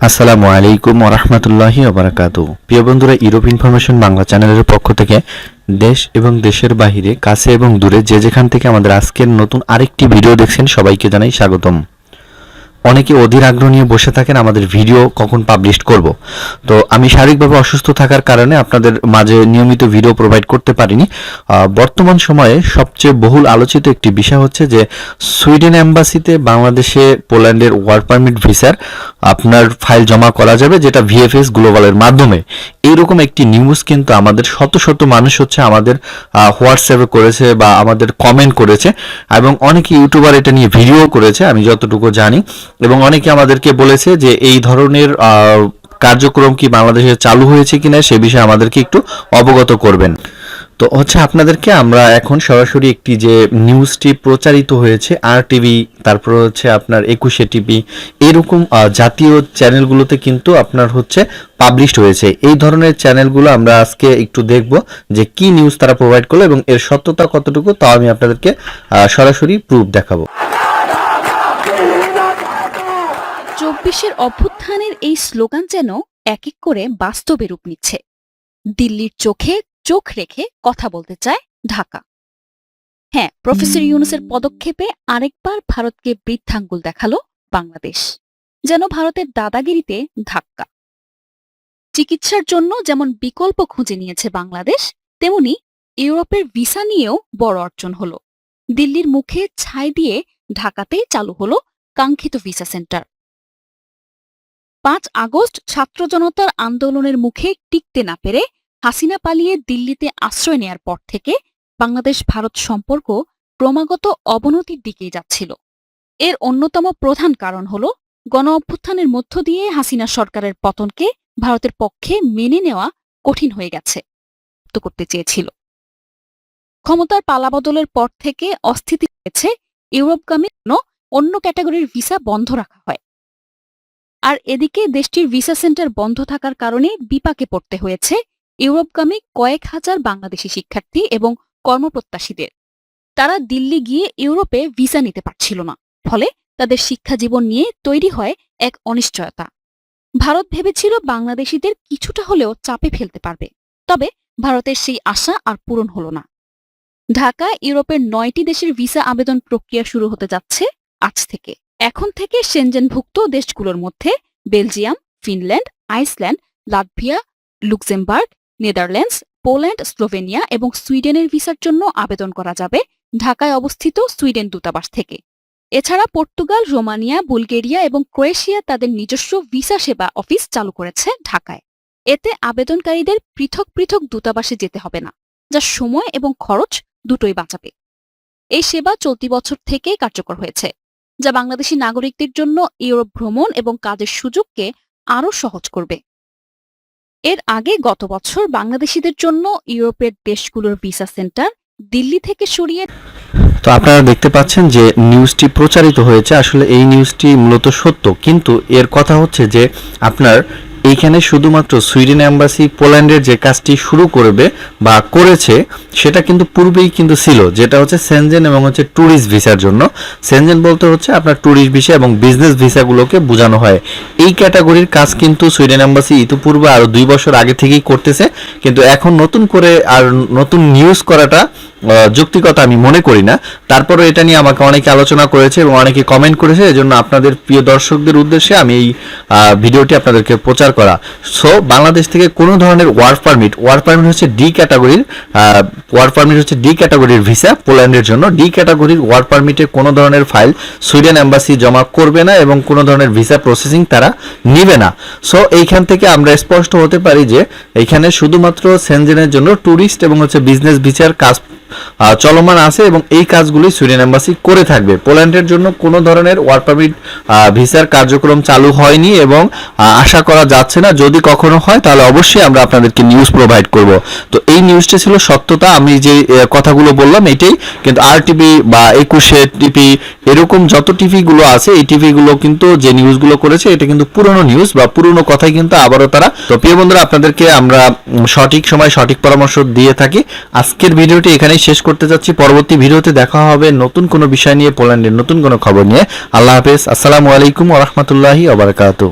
আসসালামু আলাইকুম ওরহমতুল্লাহি ওবরাকাত প্রিয় বন্ধুরা ইউরোপ ইনফরমেশন বাংলা চ্যানেলের পক্ষ থেকে দেশ এবং দেশের বাহিরে, কাছে এবং দূরে যে যেখান থেকে আমাদের আজকের নতুন আরেকটি ভিডিও দেখছেন সবাইকে জানাই স্বাগতম। অনেকে অধীর আগ্রহ নিয়ে বসে থাকেন, আমাদের ভিডিও কখন পাবলিশ করব। তো আমি শারীরিকভাবে অসুস্থ থাকার কারণে আপনাদের মাঝে নিয়মিত ভিডিও প্রোভাইড করতে পারিনি। বর্তমান সময়ে সবচেয়ে বহুল আলোচিত একটি বিষয় হচ্ছে যে, সুইডেন অ্যাম্বাসিতে বাংলাদেশে পোল্যান্ডের ওয়ার্ক পারমিট ভিসার আপনার ফাইল জমা করা যাবে, যেটা ভিএফএস গ্লোবালের মাধ্যমে। এইরকম একটি নিউজ কিন্তু আমাদের শত শত মানুষ হচ্ছে আমাদের হোয়াটসঅ্যাপে করেছে বা আমাদের কমেন্ট করেছে এবং অনেকে ইউটিউবার এটা নিয়ে ভিডিও করেছে, আমি যতটুকু জানি। এবং অনেকে আমাদেরকে বলেছে যে এই ধরনের কার্যক্রম কি বাংলাদেশে চালু হয়েছে কিনা সে বিষয়ে আমাদেরকে একটু অবগত করবেন। তো হচ্ছে আপনাদেরকে আমরা এখন সরাসরি একটি যে নিউজটি প্রচারিত হয়েছে আর টিভি তারপর হচ্ছে আপনার একুশে টিভি এরকম জাতীয় চ্যানেলগুলোতে কিন্তু আপনার হচ্ছে পাবলিশড হয়েছে। এই ধরনের চ্যানেলগুলো আমরা আজকে একটু দেখব যে কি নিউজ তারা প্রোভাইড করল এবং এর সত্যতা কতটুকু তাও আমি আপনাদেরকে সরাসরি প্রুফ দেখাবো। চব্বিশের অভ্যুত্থানের এই স্লোগান যেন এক এক করে বাস্তবে রূপ নিচ্ছে। দিল্লির চোখে চোখ রেখে কথা বলতে চায় ঢাকা। হ্যাঁ প্রফেসর ইউনুসের পদক্ষেপে আরেকবার ভারতকে বৃদ্ধাঙ্গুল দেখাল বাংলাদেশ, যেন ভারতের দাদাগিরিতে ধাক্কা। চিকিৎসার জন্য যেমন বিকল্প খুঁজে নিয়েছে বাংলাদেশ, তেমনি ইউরোপের ভিসা নিয়েও বড় অর্জন হল। দিল্লির মুখে ছাই দিয়ে ঢাকাতেই চালু হল কাঙ্ক্ষিত ভিসা সেন্টার। পাঁচ আগস্ট ছাত্র জনতার আন্দোলনের মুখে টিকতে না পেরে হাসিনা পালিয়ে দিল্লিতে আশ্রয় নেয়ার পর থেকে বাংলাদেশ ভারত সম্পর্ক ক্রমাগত অবনতির দিকেই যাচ্ছিল। এর অন্যতম প্রধান কারণ হল গণ অভ্যুত্থানের মধ্য দিয়ে হাসিনা সরকারের পতনকে ভারতের পক্ষে মেনে নেওয়া কঠিন হয়ে গেছে করতে চেয়েছিল। ক্ষমতার পালাবদলের পর থেকে অস্থিতি হয়েছে ইউরোপগামী অন্য ক্যাটাগরির ভিসা বন্ধ রাখা হয়। আর এদিকে দেশটির ভিসা সেন্টার বন্ধ থাকার কারণে বিপাকে পড়তে হয়েছে ইউরোপগামী কয়েক হাজার বাংলাদেশি শিক্ষার্থী এবং কর্মপ্রত্যাশীদের। তারা দিল্লি গিয়ে ইউরোপে ভিসা নিতে পারছিল না। ফলে তাদের শিক্ষা জীবন নিয়ে তৈরি হয় এক অনিশ্চয়তা। ভারত ভেবেছিল বাংলাদেশিদের কিছুটা হলেও চাপে ফেলতে পারবে। তবে ভারতের সেই আশা আর পূরণ হল না। ঢাকা ইউরোপের নয়টি দেশের ভিসা আবেদন প্রক্রিয়া শুরু হতে যাচ্ছে আজ থেকে। এখন থেকে সেনজেনভুক্ত দেশগুলোর মধ্যে Belgium, Finland, Iceland, Latvia, Luxembourg Netherlands, Poland, Slovenia এবং সুইডেনের ভিসার জন্য আবেদন করা যাবে ঢাকায় অবস্থিত সুইডেন দূতাবাস থেকে। এছাড়া পর্তুগাল, রোমানিয়া, বুলগেরিয়া এবং ক্রোয়েশিয়া তাদের নিজস্ব ভিসা সেবা অফিস চালু করেছে ঢাকায়। এতে আবেদনকারীদের পৃথক পৃথক দূতাবাসে যেতে হবে না, যা সময় এবং খরচ দুটোই বাঁচাবে। এই সেবা চলতি বছর থেকেই কার্যকর হয়েছে, যা বাংলাদেশি নাগরিকদের জন্য ইউরোপ ভ্রমণ এবং কাজের সুযোগকে আরও সহজ করবে। এর আগে গত বছর বাংলাদেশিদের জন্য ইউরোপের দেশগুলোর ভিসা সেন্টার দিল্লি থেকে সরিয়ে তো আপনারা দেখতে পাচ্ছেন যে নিউজটি প্রচারিত হয়েছে। আসলে এই নিউজটি মূলত সত্য। কিন্তু এর কথা হচ্ছে যে আপনার এইখানে শুধুমাত্র সুইডেন অ্যাম্বাসি পোল্যান্ডের যে কাজটি শুরু করবে বা করেছে, সেটা কিন্তু পূর্বেই কিন্তু ছিল, যেটা হচ্ছে সেনজেন এবং হচ্ছে ট্যুরিস্ট ভিসার জন্য। সেনজেন বলতে হচ্ছে আপনার ট্যুরিস্ট ভিসা এবং বিজনেস ভিসাগুলোকে বোঝানো হয়। এই ক্যাটাগরির কাজ কিন্তু সুইডেন অ্যাম্বাসি ইতিপূর্বে আরও দুই বছর আগে থেকেই করতেছে, কিন্তু এখন নতুন করে আর নতুন নিউজ করাটা যুক্তিকতা আমি মনে করি না। তারপরে এটা নিয়ে আমাকে অনেকে আলোচনা করেছে এবং অনেকে কমেন্ট করেছে, এজন্য আপনাদের প্রিয় দর্শকদের উদ্দেশ্যে আমি এই ভিডিওটি আপনাদেরকে প্রচার করা। সো বাংলাদেশ থেকে কোনো ধরনের ওয়ার্ক পারমিট ওয়ার্ক পারমিট হচ্ছে ডি ক্যাটাগরির ওয়ার্ক পারমিট হচ্ছে ডি ক্যাটাগরির ভিসা পোল্যান্ডের জন্য। ডি ক্যাটাগরির ওয়ার্ক পারমিটে কোনো ধরনের ফাইল সুইডেন অ্যাম্বাসি জমা করবে না এবং কোনো ধরনের ভিসা প্রসেসিং তারা নিবে না। সো এইখান থেকে আমরা স্পষ্ট হতে পারি যে এইখানে শুধুমাত্র সেনজেনের জন্য ট্যুরিস্ট এবং হচ্ছে বিজনেস ভিসার কাজ চলমান আছে এবং এই কাজগুলি সুইডেন এম্বাসি করে থাকবে। পোল্যান্ডের জন্য কোনো ধরনের ওয়ার্ক পারমিট ভিসার কার্যক্রম চালু হয়নি এবং আশা করা যাচ্ছে না। যদি কখনো হয়, তাহলে অবশ্যই আমরা আপনাদেরকে নিউজ প্রোভাইড করব। তো এই নিউজটা ছিল সত্যতা। আমি যে কথাগুলো বললাম, এটাই কিন্তু আর টিভি বা একুশে টিভি এরকম যত টিভি গুলো আছে, এই টিভি গুলো কিন্তু যে নিউজগুলো করেছে, এটা কিন্তু পুরনো নিউজ বা পুরনো কথাই কিন্তু আবারও তারা তো প্রিয় বন্ধুরা, আপনাদেরকে আমরা সঠিক সময় সঠিক পরামর্শ দিয়ে থাকি। আজকের ভিডিওটি এখানেই শেষ করতে যাচ্ছি। পরবর্তী ভিডিওতে দেখা হবে নতুন কোনো বিষয় নিয়ে, পোল্যান্ডের নতুন কোনো খবর নিয়ে। আল্লাহ হাফেজ। আসসালামু আলাইকুম ওরহমতুল্লাহি ওবরাকাতু